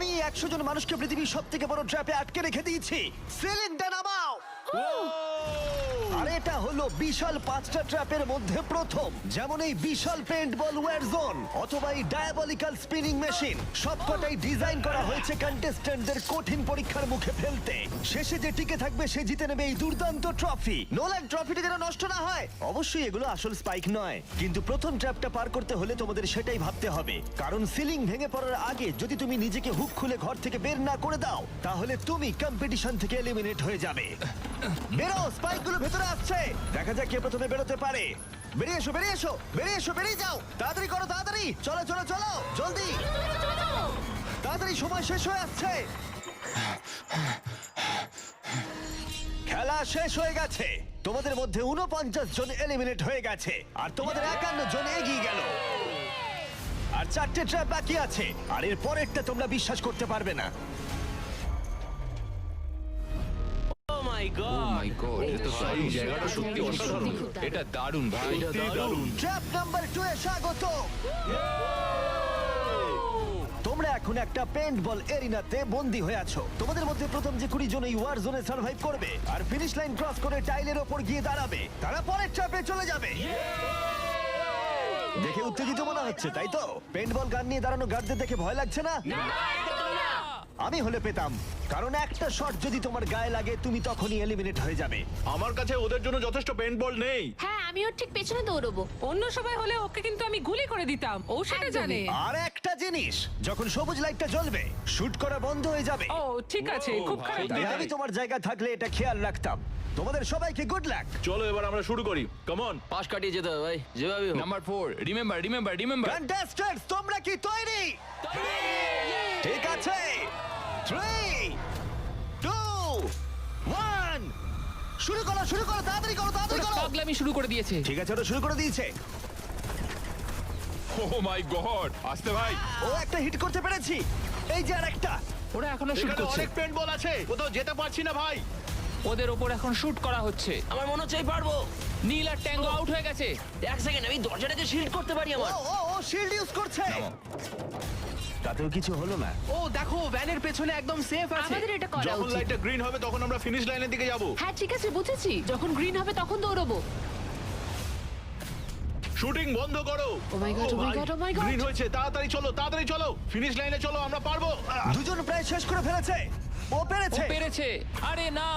আমি একশো জন মানুষকে পৃথিবীর সব থেকে বড় ট্র্যাপে আটকে রেখে দিয়েছি। সিলিন্ডার নামাও! আর এটা হলো বিশাল পাঁচটা ট্র্যাপের মধ্যে প্রথম। যেমন এই বিশাল পেন্ট বল ওয়ার জোন অথবা এই ডায়াবলিক্যাল স্পিনিং মেশিন সবকটাই ডিজাইন করা হয়েছে কন্টেস্ট্যান্টদের কঠিন পরীক্ষার মুখে ফেলতে। শেষে যে টিকে থাকবে, সে জিতে নেবে এই দুর্দান্ত ট্রফি নোল্যান্ড ট্রফিটা যেন নষ্ট না হয়। অবশ্যই এগুলো আসল স্পাইক নয়। কিন্তু প্রথম ট্র্যাপটা পার করতে হলে তোমাদের সেটাই ভাবতে হবে। কারণ সিলিং ভেঙে পড়ার আগে যদি তুমি নিজেকে হুক খুলে ঘর থেকে বের না করে দাও, তাহলে তুমি কম্পিটিশন থেকে এলিমিনেট হয়ে যাবে। বেরো স্পাইকগুলো ভেতরে আসছে দেখা যাক কে প্রথমে বেরোতে পারে। বেরিয়ে এসো বেরিয়ে এসো বেরিয়ে এসো, বেরিয়ে যাও। তাড়াতাড়ি করো, তাড়াতাড়ি। চলো চলো চলো, জলদি। তাড়াতাড়ি, সময় শেষ হয়ে আসছে। খেলা শেষ হয়ে গেছে। তোমাদের মধ্যে উনপঞ্চাশ জন এলিমিনেট হয়ে গেছে। আর তোমাদের একান্ন জন এগিয়ে গেল। আর চারটে ট্র্যাপ বাকি আছে। আর এর পরেরটা তোমরা বিশ্বাস করতে পারবে না। মাই ও গড মাই গড এটা তো ভাই, দারুণ জায়গাটা সত্যি অসাধারণ। এটা দারুণ ভাই। সত্যি দারুণ। ট্র্যাপ নাম্বার টু এ স্বাগত। তোমরা এখন একটা পেন্ট বল এরিনাতে বন্দি হয়ে আছো। তোমাদের মধ্যে প্রথম যে কুড়ি জন এই ওয়ার জোনে সার্ভাইভ করবে আর ফিনিশ লাইন ক্রস করে টাইলের ওপর গিয়ে দাঁড়াবে। তারা পরের ট্র্যাপে চলে যাবে। দেখে উত্তেজিত মনে হচ্ছে তাই তো? পেন্ট বল গান নিয়ে দাঁড়ানো গার্ডদের দেখে ভয় লাগছে না আমি হলে পেতাম। কারণ একটা শট যদি তোমার গায়ে লাগে তুমি তখনই এলিমিনেট হয়ে যাবে। আমার কাছে ওদের জন্য যথেষ্ট পেন্ট বল নেই। হ্যাঁ আমি ওর ঠিক পেছনে দৌড়বো। অন্য সবাই হলে ওকে কিন্তু আমি গুলি করে দিতাম। ও সেটা জানে। আর একটা জিনিস যখন সবুজ লাইটটা জ্বলবে শুট করা বন্ধ হয়ে যাবে। ও ঠিক আছে খুব। খারাপ তাই। আমি তোমার জায়গা থাকলে এটা খেয়াল রাখতাম। তোমাদের সবাইকে গুড লাক চলো এবার আমরা শুরু করি। কেমন পাশ কাটিয়ে যেতে হবে ভাই যেভাবে হোক। Number four remember remember remember contestants তোমরা কি তৈরি! ঠিক আছে। থ্রি টু ওয়ান শুরু করো শুরু করো তাড়াতাড়ি করো তাড়াতাড়ি করো। পাগলামি শুরু করে দিয়েছে। ঠিক আছে ওটা শুরু করে দিয়েছে। ও মাই গড আসতে ভাই। ও একটা হিট করতে পেরেছি। এই যে আর একটা ওরা এখনও শুট এখানে করছে। অনেক পেন্ট বল আছে। কোথাও যেতে পারছি না ভাই। ওদের ওপর এখন শুট করা হচ্ছে। আমার মনে হচ্ছে পারব। নীল আর ট্যাঙ্গো আউট হয়ে গেছে। এক সেকেন্ড আমি দরজাটাকে শিল্ড করতে পারি ও আমার। ও ও শিল্ড ইউজ করছে। তাতেও কিছু হলো না। ও দেখো ভ্যানের পেছনে একদম সেফ আছে। আমাদের এটা করা যখন উচিত। লাইটটা গ্রিন হবে তখন আমরা ফিনিশ লাইনের দিকে যাব। হ্যাঁ ঠিক আছে বুঝেছি। যখন গ্রিন হবে তখন দৌড়বো। শুটিং বন্ধ করো। Oh my God, oh my God, oh my God. Green হয়েছে তাড়াতাড়ি চলো তাড়াতাড়ি চলো। ফিনিশ লাইনে চলো আমরা পারব। আহ, দুজন প্রায় শেষ করে ফেলেছে। ও ও পেরেছে। পেরেছে আরে না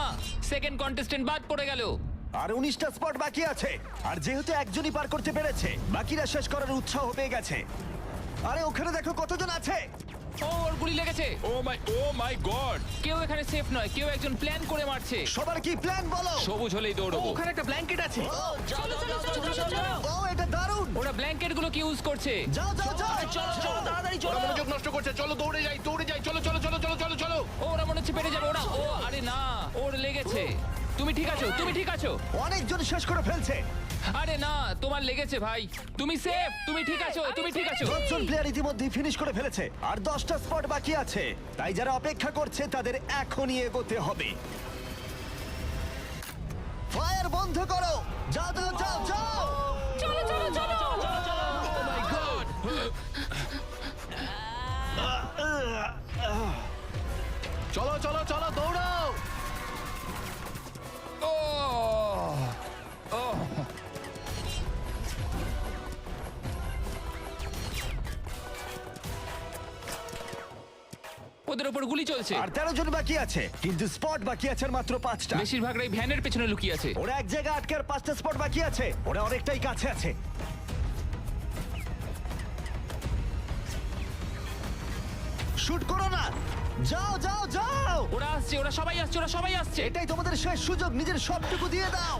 সেকেন্ড কন্টেস্টেন্ট বাদ পড়ে গেল। আর উনিশটা স্পট বাকি আছে। আর যেহেতু একজনই পার করতে পেরেছে বাকিরা শেষ করার উৎসাহ পেয়ে গেছে। আরে ওখানে দেখো কতজন আছে। ও ওর গুলি লেগেছে। Oh my oh my God. কেউ এখানে সেফ নয় কেউ একজন প্ল্যান করে মারছে। সবার কি প্ল্যান বলো? সবুজ হলেই দৌড়বো। ওখানে একটা ব্ল্যাঙ্কেট আছে। চলো চলো চলো চলো। ও এটা দারুণ। ওরা ব্ল্যাঙ্কেট গুলোকে ইউজ করছে? যাও যাও যাও। চলো চলো তাড়াতাড়ি ওরা চলো। মনোযোগ নষ্ট করছে চলো দৌড়ে যাই দৌড়ে যাই চলো চলো চলো চলো চলো চলো। ও ওরা মনে হচ্ছে পেরে যাবে ওরা। ও আরে না ওর লেগেছে। তুমি ঠিক আছো তুমি ঠিক আছো। অনেকজন শেষ করে ফেলছে। আরে না তোমার লেগেছে ভাই। তুমি সেফ তুমি ঠিক আছো তুমি ঠিক আছো। দশজন প্লেয়ার ইতিমধ্যে ফিনিশ করে ফেলেছে আর দশটা স্পট বাকি আছে। তাই যারা অপেক্ষা করছে তাদের এখনই এগোতে হবে। ফায়ার বন্ধ করো। যাও যাও যাও যাও। চলো চলো চলো চলো ওপর গুলি চলছে। আর তেরো জন বাকি আছে কিন্তু স্পট বাকি আছে আর মাত্র পাঁচটা। বেশিরভাগরাই ভ্যানের পেছনে লুকিয়ে আছে। ওরা এক জায়গায় আটকে আর পাঁচটা স্পট বাকি আছে ওরা অনেকটাই কাছে আছে। শুট করো না। যাও যাও যাও। ওরা আসছে ওরা সবাই আসছে ওরা সবাই আসছে। এটাই তোমাদের শেষ সুযোগ নিজের সবটুকু দিয়ে দাও।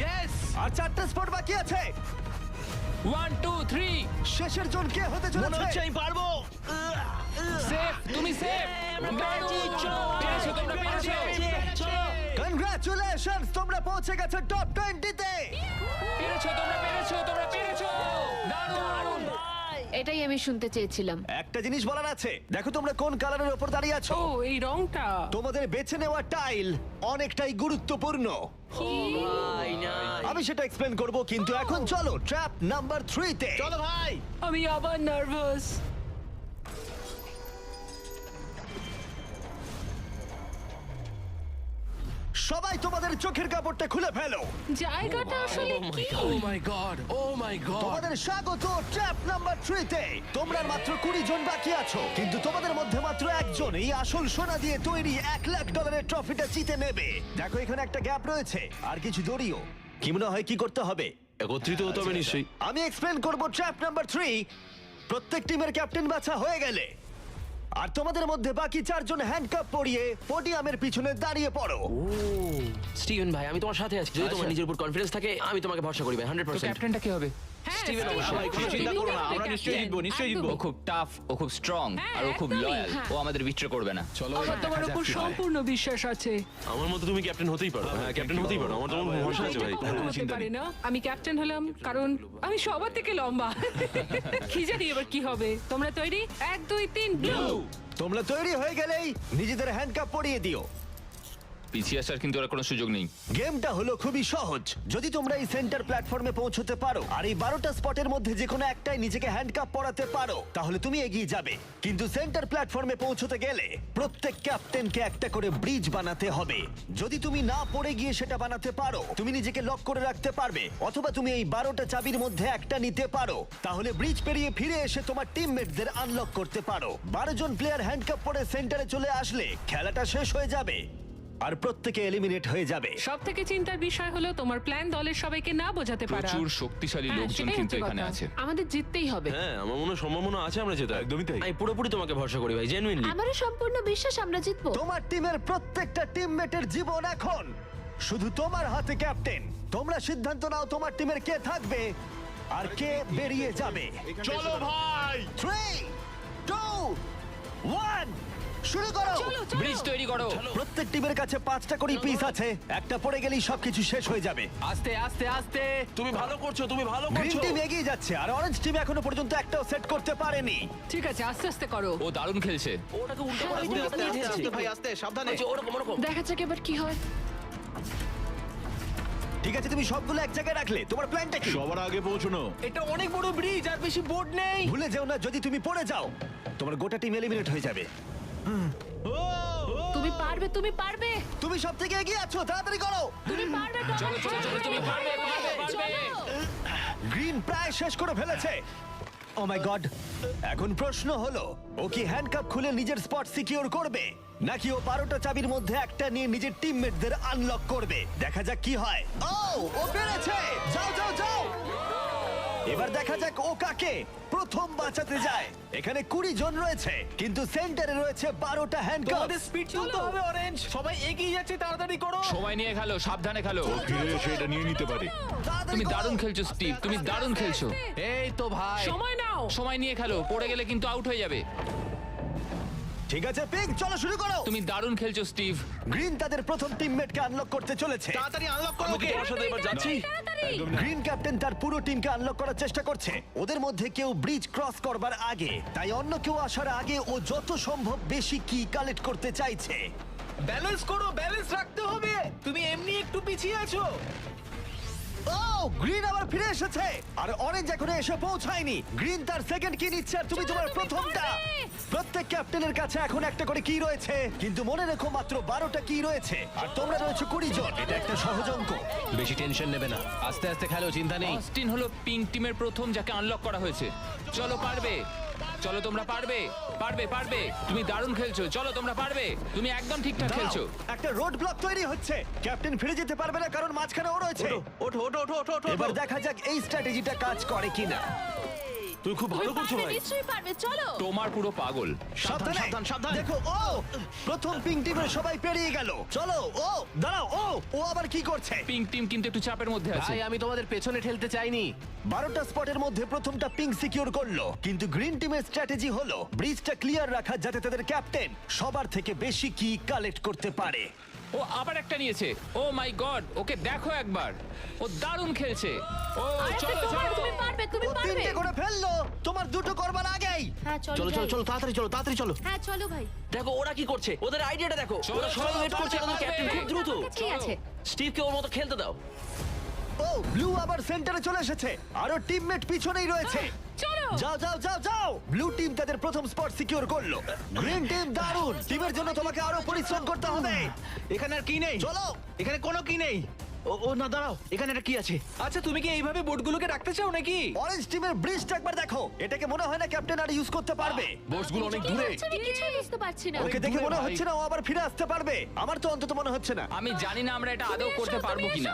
ইয়েস আর চারটা স্পট বাকি আছে। ওয়ান টু থ্রি শেষের জন কে হতে চলেছে? আমি পারব। তুমি সেফ কনগ্রাচুলেশনস তোমরা পৌঁছে গেছো টপ টোয়েন্টিতে পেরেছ তোমরা পেরেছ তোমরা পেরেছ। দারুণ এটাই আমি শুনতে চেয়েছিলাম। একটা জিনিস বলার আছে দেখো তোমরা কোন কালারের উপর দাঁড়িয়ে আছো। ও এই রংটা। তোমাদের বেছে নেওয়া টাইল অনেকটাই গুরুত্বপূর্ণ। ভাই না আমি সেটা এক্সপ্লেন করব কিন্তু এখন চলো ট্র্যাপ নাম্বার থ্রিতে চলো ভাই। আমি আবার নার্ভাস সবাই তোমাদের চোখের কাপড়টা খুলে ফেলো। জায়গাটা আসলে কি? ও my god O my god তোমাদের স্বাগত ট্র্যাপ নাম্বার থ্রিতে। তোমরা আর মাত্র কুড়ি জন বাকি আছো কিন্তু তোমাদের মধ্যে মাত্র একজন এই আসল সোনা দিয়ে তৈরি এক লাখ ডলারের ট্রফিটা জিতে নেবে। দেখো এখানে একটা গ্যাপ রয়েছে আর কিছু দড়িও। কি মনে হয় কি করতে হবে? একত্রিত হতে হবে নিশ্চয়ই। আমি এক্সপ্লেন করব ট্র্যাপ নাম্বার থ্রি। প্রত্যেক টিমের ক্যাপ্টেন বাছা হয়ে গেলে। আর তোমাদের মধ্যে বাকি চারজন হ্যান্ডকাপ পরিয়ে পোডিয়ামের পিছনে দাঁড়িয়ে পড়ো। স্টিভেন ভাই আমি তোমার সাথে আছি। যদি তোমার নিজের উপর কনফিডেন্স থাকে আমি তোমাকে ভরসা করি ভাই হান্ড্রেড পার্সেন্ট ক্যাপ্টেনটা কি হবে? স্টিভেন স্টিভেন অবশ্যই। কোনো চিন্তা করো না, আমরা নিশ্চয়ই জিতবো, নিশ্চয়ই জিতবো। ও খুব টাফ ও খুব স্ট্রং হ্যাঁ, আর ও খুব লয়াল হ্যাঁ। ও আমাদের বিট্রে করবে না। চলো আমার তোমার উপর সম্পূর্ণ বিশ্বাস আছে। আমার মতো তুমি ক্যাপ্টেন হতেই পারো। হ্যাঁ ক্যাপ্টেন হতেই পারো। আমার তোমার ভরসা আছে ভাই। কখনো হতে পারে না আমি ক্যাপ্টেন হলাম কারণ আমি সবার থেকে লম্বা। কি জানি এবার কি হবে? তোমরা তৈরি? এক দুই তিন ব্লু তোমরা তৈরি হয়ে গেলেই নিজেদের হ্যান্ডকাপ পরিয়ে দিও। পিছিয়ে আসার কিন্তু আর কোনো সুযোগ নেই। গেমটা হলো খুবই সহজ। যদি তোমরা এই সেন্টার প্ল্যাটফর্মে পৌঁছতে পারো, আর এই বারোটা স্পটের মধ্যে যে কোনো একটাই নিজেকে হ্যান্ডকাপ পরাতে পারো, তাহলে তুমি এগিয়ে যাবে। কিন্তু সেন্টার প্ল্যাটফর্মে পৌঁছতে গেলে প্রত্যেক ক্যাপ্টেনকে একটা করে ব্রিজ বানাতে হবে। যদি তুমি না পড়ে গিয়ে সেটা বানাতে পারো, তুমি নিজেকে লক করে রাখতে পারবে, অথবা তুমি এই বারোটা চাবির মধ্যে একটা নিতে পারো, তাহলে ব্রিজ পেরিয়ে ফিরে এসে তোমার টিমমেটদের আনলক করতে পারো। বারো জন প্লেয়ার হ্যান্ডকাপ পরে সেন্টারে চলে আসলে খেলাটা শেষ হয়ে যাবে। আর প্রত্যেকে এলিমিনেট হয়ে যাবে। সব থেকে চিন্তার বিষয় হলো তোমার প্ল্যান দলের সবাইকে না বোঝাতে পারা। প্রচুর শক্তিশালী হ্যাঁ, লোকজন সেটাই কিন্তু হচ্ছে এখানে কথা। আছে। আমাদের জিততেই হবে। হ্যাঁ আমার মনে হয় সম্ভাবনা আছে আমরা যেতে একদমই তাই। আমি পুরোপুরি তোমাকে ভরসা করি ভাই জেনুইনলি আমারও সম্পূর্ণ বিশ্বাস আমরা জিতবো। তোমার টিমের প্রত্যেকটা টিমমেটের জীবন এখন। শুধু তোমার হাতে ক্যাপ্টেন তোমরা সিদ্ধান্ত নাও তোমার টিমের কে থাকবে আর কে বেরিয়ে যাবে। চলো ভাই! থ্রি টু ওয়ান শুরু করো। ব্রিজ তৈরি করো। প্রত্যেক টিমের কাছে পাঁচটা করে পিস আছে। একটা পড়ে গেলেই সবকিছু শেষ হয়ে যাবে। আস্তে আস্তে আস্তে। তুমি ভালো করছ তুমি ভালো গ্রিন করছ। টিম এগিয়ে যাচ্ছে আর অরেঞ্জ টিম এখনও পর্যন্ত একটাও সেট করতে পারেনি। ঠিক আছে আস্তে আস্তে করো। ও দারুণ খেলছে। ওটাকে উল্টো করে ঘুরে আস্তে, আস্তে, আস্তে, ভাই আস্তে সাবধানে। ওরকম ওরকম। দেখা যাক এবার কি হয়। ঠিক আছে তুমি সবগুলো এক জায়গায় রাখলে। তোমার প্ল্যানটা কি? সবার আগে পৌঁছানো। এটা অনেক বড় ব্রিজ আর বেশি বোর্ড নেই। ভুলে যেও না যদি তুমি পড়ে যাও তোমার গোটা টিম এলিমিনেট হয়ে যাবে। তুমি পারবে তুমি পারবে। তুমি সব থেকে এগিয়ে আছো তাড়াতাড়ি করো। তুমি পারবে চলো চলো চলো তুমি পারবে পারবে পারবে গ্রিন প্রায় শেষ করে ফেলেছে। ও মাই গড এখন প্রশ্ন হলো ও কি হ্যান্ডকাপ খুলে নিজের স্পট সিকিউর করবে? নাকি ও বারোটা চাবির মধ্যে একটা নিয়ে নিজের টিমমেটদের আনলক করবে? দেখা যাক কি হয়। ও ও পেরেছে! যাও যাও যাও! এবার দেখা যাক ও কাকে প্রথম বাঁচাতে যায়। এখানে কুড়ি জন রয়েছে কিন্তু সেন্টারে রয়েছে বারোটা হ্যান্ড তোমাদের স্পিড চলতে হবে অরেঞ্জ সবাই এগিয়ে যাচ্ছে তাড়াতাড়ি করো। সময় নিয়ে খেলো সাবধানে খেলো। ফিরে এসে এটা নিয়ে নিতে পারে। তুমি দারুণ খেলছো স্টিভ তুমি দারুণ খেলছো। এই তো ভাই। সময় নাও। সময় নিয়ে খেলো পড়ে গেলে কিন্তু আউট হয়ে যাবে। ঠিক আছে পিঙ্ক চলো শুরু করো। তুমি দারুণ খেলছো স্টিভ। গ্রিন তাদের প্রথম টিমমেটকে আনলক করতে চলেছে। তাড়াতাড়ি আনলক করো ওকে। তোমার সাথে এবার যাচ্ছি? গ্রিন ক্যাপ্টেন তার পুরো টিমকে আনলক করার চেষ্টা করছে। ওদের মধ্যে কেউ ব্রিজ ক্রস করবার আগে তাই অন্য কেউ আসার আগে ও যত সম্ভব বেশি কি কালেক্ট করতে চাইছে। ব্যালেন্স করো ব্যালেন্স রাখতে হবে। তুমি এমনি একটু পিছিয়ে আছো। ও গ্রিন আবার ফিরে এসেছে। আর অরেঞ্জ এখনও এসে পৌঁছায়নি। গ্রিন তার সেকেন্ড কি নিচ্ছে আর তুমি তোমার প্রথমটা। প্রত্যেক ক্যাপ্টেনের কাছে এখন একটা করে কি রয়েছে। কিন্তু মনে রেখো মাত্র বারোটা কি রয়েছে। আর তোমরা রয়েছে কুড়ি জন। এটা একটা সহজ অঙ্ক। বেশি টেনশন নেবে না। আস্তে আস্তে খেলো চিন্তা নেই। অস্টিন হলো পিঙ্ক টিমের প্রথম যাকে আনলক করা হয়েছে। চলো পারবে। চলো তোমরা পারবে পারবে পারবে। তুমি দারুণ খেলছো চলো তোমরা পারবে। তুমি একদম ঠিকঠাক দাঁড়াও, খেলছো। একটা রোড ব্লক তৈরি হচ্ছে। ক্যাপ্টেন ফিরে যেতে পারবে না কারণ মাঝখানে ও রয়েছে। ওঠো ওঠো ওঠো ওঠো ওঠো এবার দেখা যাক এই স্ট্র্যাটেজিটা কাজ করে কিনা। তুমি খুব ভালো করছ ভাই। নিশ্চয়ই পারবে চলো। তোমার পুরো পাগল। সাবধানে সাবধান, সাবধান। দেখো ও প্রথম পিং টিমের সবাই পেরিয়ে গেল। চলো ও দাঁড়াও ও ও আবার কি করছে? পিঙ্ক টিম কিন্তু একটু চাপের মধ্যে আছে। ভাই আমি তোমাদের পেছনে ঠেলতে চাইনি। বারোটা স্পটের মধ্যে প্রথমটা পিং সিকিউর করল। কিন্তু গ্রিন টিমের স্ট্র্যাটেজি হলো ব্রিজটা ক্লিয়ার রাখা যাতে তাদের ক্যাপ্টেন সবার থেকে বেশি কি কালেক্ট করতে পারে। ও আবার একটা নিয়েছে। ও মাই গড ওকে দেখো একবার। ও দারুণ খেলছে। ও আরে চলো তোমার চলো। তুমি পারবে তুমি ও পারবে। তিনটে করে ফেলল। তোমার দুটো করবার আগেই। হ্যাঁ চলো চলো চলো চলো তাড়াতাড়ি চলো তাড়াতাড়ি চলো। হ্যাঁ চলো ভাই। দেখো ওরা কি করছে? ওদের আইডিয়াটা দেখো। চলো, ওরা সবাই চলো, ওয়েট করছে আমাদের ক্যাপ্টেন খুব দ্রুত। ঠিক আছে। স্টিভকে ওর মতো খেলতে দাও। ও ব্লু আবার সেন্টারে চলে এসেছে। আরও টিমমেট পিছনেই রয়েছে। যাও। যাও যাও যাও ব্লু টিম তাদের প্রথম স্পট সিকিউর করল। গ্রিন টিম দারুণ। টিমের জন্য তোমাকে আরও পরিশ্রম করতে হবে। এখানে আর কি নেই? চলো। এখানে কোনো কি নেই? ও ও না দাঁড়াও এখানে একটা কি আছে? আচ্ছা তুমি কি এইভাবে বোটগুলোকে রাখতে চাও নাকি? অরেঞ্জ টিমের ব্রিজটা একবার দেখো। এটাকে মনে হয় না ক্যাপ্টেন আর ইউজ করতে পারবে। বোটসগুলো অনেক দূরে। আমি কিছুই বুঝতে পারছি না। ওকে দেখে মনে হচ্ছে না ও আবার ফিরে আসতে পারবে। আমার তো অন্তত মনে হচ্ছে না। আমি জানি না আমরা এটা আদৌ করতে পারব কিনা।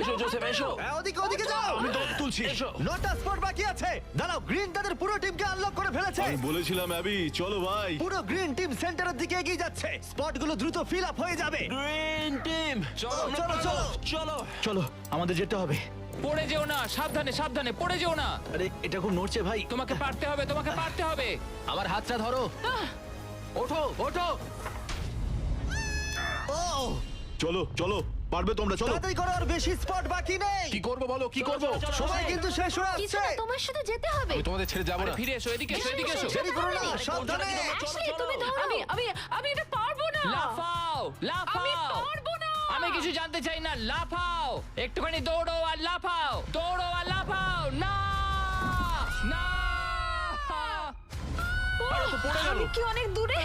এসো। জোসেফ এসো। হ্যাঁ, ওদিকে ওদিকে যাও। আমি তোমাকে তুলছি। এসো। নটা স্পট বাকি আছে। দাঁড়াও গ্রিন তাদের পুরো টিমকে আনলক করে ফেলেছে। আমি বলেছিলাম অ্যাবি চলো ভাই। পুরো গ্রিন টিম সেন্টারের দিকে এগিয়ে যাচ্ছে। স্পটগুলো দ্রুত ফিল আপ হয়ে যাবে। গ্রিন টিম চলো চলো। চলো চলো। চলো আমাদের যেতে হবে। পড়ে যেও না সাবধানে সাবধানে পড়ে যেও না। আরে এটা খুব নড়ছে ভাই। তোমাকে পারতে হবে তোমাকে পারতে হবে। আমার হাতটা ধরো। ওঠো ওঠো। ও। চলো চলো পারবে তোমরা চলো। তাড়াতাড়ি করো আর বেশি স্পট বাকি নেই। কি করব বলো কি করব? সময় কিন্তু শেষ হয়ে কিছু আসছে না তোমার সাথে যেতে হবে। আমি তোমাদের ছেড়ে যাব না। ফিরে এসো এদিকে এসো এদিকে এসো। দেরি করো না সাবধানে। অ্যাশলি তুমি ধরো আমি আমি আমি এটা কিছু জানতে চাই না লাফাও। একটুখানি দৌড়ো আর লাফাও। দৌড়ো আর লাফাও। না! না! আমি কি অনেক দূরে?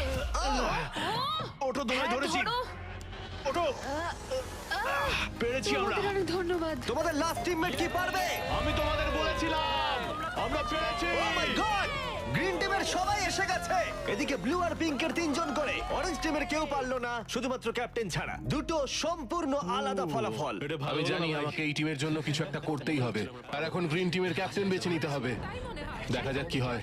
ওঠো ধরেছি। ধরো। ওঠো। পেরেছি আমরা। তোমাদের অনেক ধন্যবাদ। তোমাদের লাস্ট টিমমেট কি পারবে? আমি তোমাদের বলেছিলাম আমরা পেরেছি। ও মাই গড গ্রিন টিমের সবাই এসে গেছে। এদিকে ব্লু আর পিঙ্কের তিনজন করে। অরেঞ্জ টিমের কেউ পারল না শুধুমাত্র ক্যাপ্টেন ছাড়া। দুটো সম্পূর্ণ আলাদা ফলাফল। এটা ভালো আমি জানি আমাকে এই টিমের জন্য কিছু একটা করতেই হবে। আর এখন গ্রিন টিমের ক্যাপ্টেন বেছে নিতে হবে। দেখা যাক কি হয়।